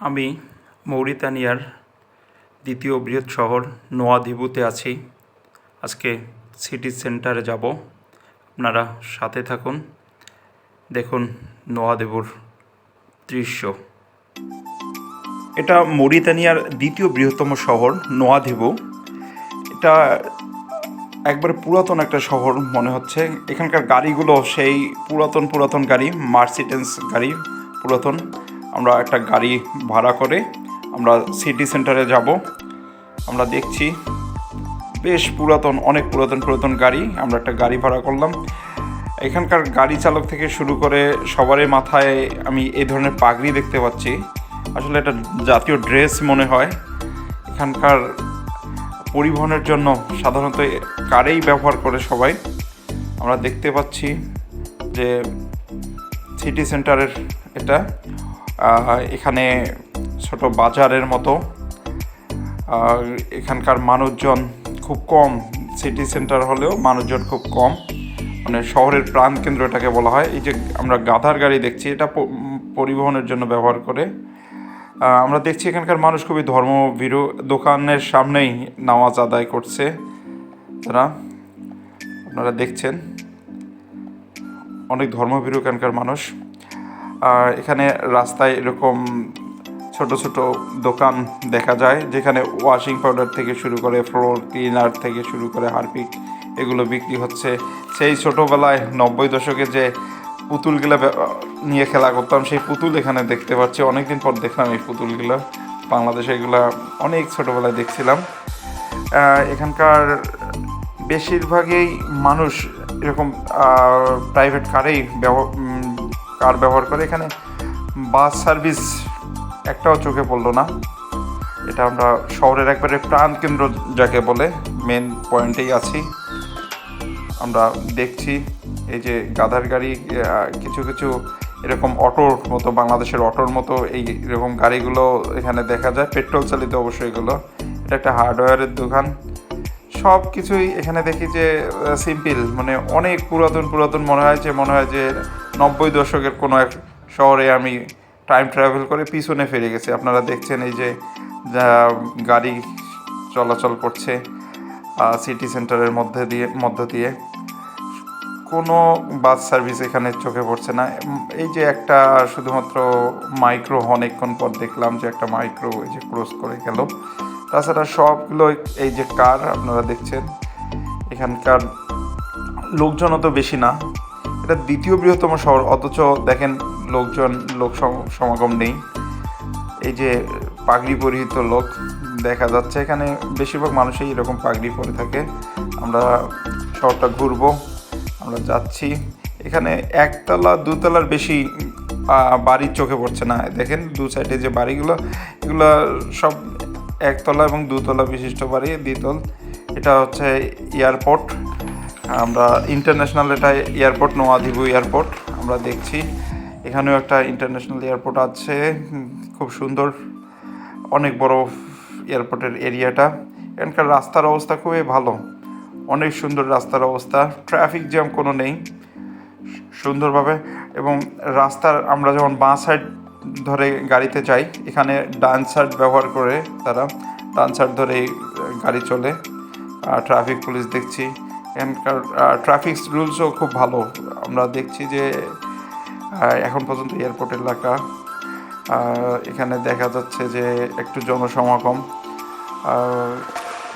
আমি মৌরিতানিয়ার দ্বিতীয় বৃহৎ শহর নোয়াদিবুতে আছি। আজকে সিটি সেন্টারে যাব। আপনারা সাথে থাকুন। দেখুন নোয়াদিবুর দৃশ্য। এটা মৌরিতানিয়ার দ্বিতীয় বৃহত্তম শহর, নোয়াদিবু। এটা একবার পুরাতন একটা শহর মনে হচ্ছে। এখানকার গাড়িগুলো সেই পুরাতন পুরাতন গাড়ি মার্সিডেন্স গাড়ি পুরাতন। আমরা একটা গাড়ি ভাড়া করে আমরা সিটি সেন্টারে যাব। আমরা দেখছি বেশ পুরাতন, অনেক পুরাতন পুরাতন গাড়ি। আমরা একটা গাড়ি ভাড়া করলাম। এখানকার গাড়ি চালক থেকে শুরু করে সবারই মাথায় আমি এই ধরনের পাগড়ি দেখতে পাচ্ছি। আসলে এটা জাতীয় ড্রেস মনে হয়। এখানকার পরিবহনের জন্য সাধারণত কারেই ব্যবহার করে সবাই। আমরা দেখতে পাচ্ছি যে সিটি সেন্টারের এটা। এখানে ছোট বাজারের মতো। আর এখানকার মানুষজন খুব কম সিটি সেন্টার হলেও মানুষজন খুব কম। মানে শহরের প্রাণ কেন্দ্র এটাকে বলা হয়। এই যে আমরা গাধার গাড়ি দেখছি, এটা পরিবহনের জন্য ব্যবহার করে। আমরা দেখছি এখানকার মানুষ খুবই ধর্মভীরু। দোকানের সামনেই নামাজ আদায় করছে তারা। আপনারা দেখছেন। অনেক ধর্মভীরু এখানকার মানুষ। এখানে রাস্তায় এরকম ছোট ছোট দোকান দেখা যায়, যেখানে ওয়াশিং পাউডার থেকে শুরু করে ফ্লোর ক্লিনার থেকে শুরু করে হারপিক এগুলো বিক্রি হচ্ছে। সেই ছোটোবেলায় নব্বই দশকে যে পুতুলগুলো নিয়ে খেলা করতাম, সেই পুতুল এখানে দেখতে পাচ্ছি। অনেকদিন পর দেখলাম এই পুতুলগুলো। বাংলাদেশে এগুলো অনেক ছোটোবেলায় দেখছিলাম। এখানকার বেশিরভাগই মানুষ এরকম প্রাইভেট কারেই কার ব্যবহার করে? এখানে বাস সার্ভিস একটাও চোখে পড়ল না। এটা আমরা শহরের একবারে প্রাণ কেন্দ্র যাকে বলে মেন পয়েন্টেই আছি। আমরা দেখছি এই যে গাধার গাড়ি কিছু কিছু এরকম অটোর মতো, বাংলাদেশের অটোর মতো এই এরকম গাড়িগুলো এখানে দেখা যায়। পেট্রোল চালিত অবশ্যই এগুলো। এটা একটা হার্ডওয়্যারের দোকান। সব কিছুই এখানে দেখি যে সিম্পল মানে অনেক পুরাতন পুরাতন মনে হয় যে, মনে হয় যে নব্বই দশকের কোনো এক শহরে আমি টাইম ট্রাভেল করে পিছনে ফিরে গেছি। আপনারা দেখছেন এই যে গাড়ি চলাচল করছে সিটি সেন্টারের মধ্যে দিয়ে, মধ্য দিয়ে। কোনো বাস সার্ভিস এখানে চোখে পড়ছে না। এই যে একটা শুধুমাত্র মাইক্রো অনেকক্ষণ পর দেখলাম যে একটা মাইক্রো এই যে ক্রস করে গেল। তাছাড়া সবগুলো এই যে কার আপনারা দেখছেন, এখানকার লোকজনও তো বেশি না। এটা দ্বিতীয় বৃহত্তম শহর, অথচ দেখেন লোকজন, লোক সম- সমাগম নেই। এই যে পাগড়ি পরিহিত লোক, দেখা যাচ্ছে এখানে বেশিরভাগ মানুষই এরকম পাগড়ি পরে থাকে। আমরা শহরটা ঘুরবো, আমরা যাচ্ছি। এখানে একতলা, দুতলার বেশি বাড়ির চোখে পড়ছে না। দেখেন দু সাইডে যে বাড়িগুলো, এগুলো সব একতলা এবং দুতলা বিশিষ্ট বাড়ি, দ্বিতল। এটা হচ্ছে এয়ারপোর্ট। আমরা ইন্টারন্যাশনাল এটা এয়ারপোর্ট, নোয়াদিবু এয়ারপোর্ট। আমরা দেখছি। এখানেও একটা ইন্টারন্যাশনাল এয়ারপোর্ট আছে। খুব সুন্দর। অনেক বড় এয়ারপোর্টের এরিয়াটা। এখানকার রাস্তার অবস্থা খুবই ভালো। অনেক সুন্দর রাস্তার অবস্থা। ট্রাফিক জ্যাম কোনো নেই। সুন্দরভাবে এবং রাস্তার আমরা যখন বাঁ সাইড ধরে গাড়িতে যাই, এখানে ডান ব্যবহার করে তারা ডান সাইড ধরে গাড়ি চলে। আর ট্রাফিক পুলিশ দেখছি। এখানকার ট্রাফিক রুলসও খুব ভালো। আমরা দেখছি যে এখন পর্যন্ত এয়ারপোর্ট এলাকা এখানে দেখা যাচ্ছে যে একটু জনসমাগম। আর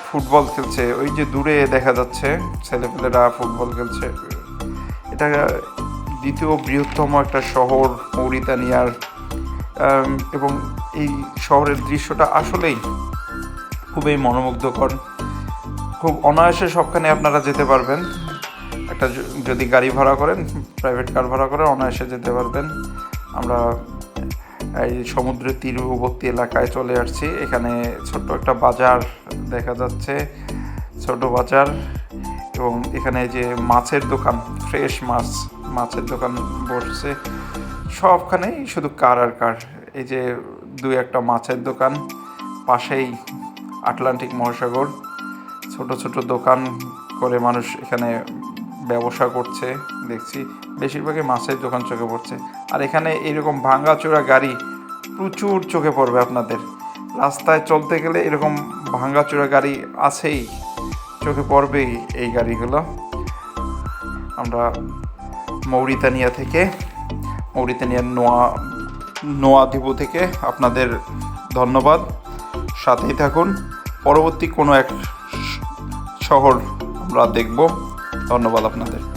ফুটবল খেলছে। ওই যে দূরে দেখা যাচ্ছে, ছেলেপেলেরা ফুটবল খেলছে। এটা দ্বিতীয় বৃহত্তম একটা শহর, মৌরিতানিয়ার এবং এই শহরের দৃশ্যটা আসলেই খুবই মনোমুগ্ধকর। খুব অনায়াসে সবখানে আপনারা যেতে পারবেন। একটা যদি গাড়ি ভাড়া করেন প্রাইভেট কার ভাড়া করে অনায়াসে যেতে পারবেন। আমরা এই সমুদ্রের তীরবর্তী এলাকায় চলে আসছি। এখানে ছোট্ট একটা বাজার দেখা যাচ্ছে ছোট বাজার এবং এখানে যে মাছের দোকান ফ্রেশ মাছ, মাছের দোকান বসছে। সবখানেই শুধু কার আর কার। এই যে দুই একটা মাছের দোকান, পাশেই আটলান্টিক মহাসাগর। ছোট ছোট দোকান করে মানুষ এখানে ব্যবসা করছে, দেখছি। বেশিরভাগই মাছের দোকান চোখে পড়ছে। আর এখানে এরকম ভাঙাচোরা গাড়ি প্রচুর চোখে পড়বে আপনাদের। রাস্তায় চলতে গেলে এরকম ভাঙ্গাচোরা গাড়ি আছেই, চোখে পড়বেই এই গাড়িগুলো। আমরা মৌরিতানিয়া থেকে মৌরিতানিয়ার নোয়া নোয়া নোয়াদিবু থেকে আপনাদের ধন্যবাদ। সাথেই থাকুন। পরবর্তী কোনো এক শহর আমরা দেখব। ধন্যবাদ আপনাদের।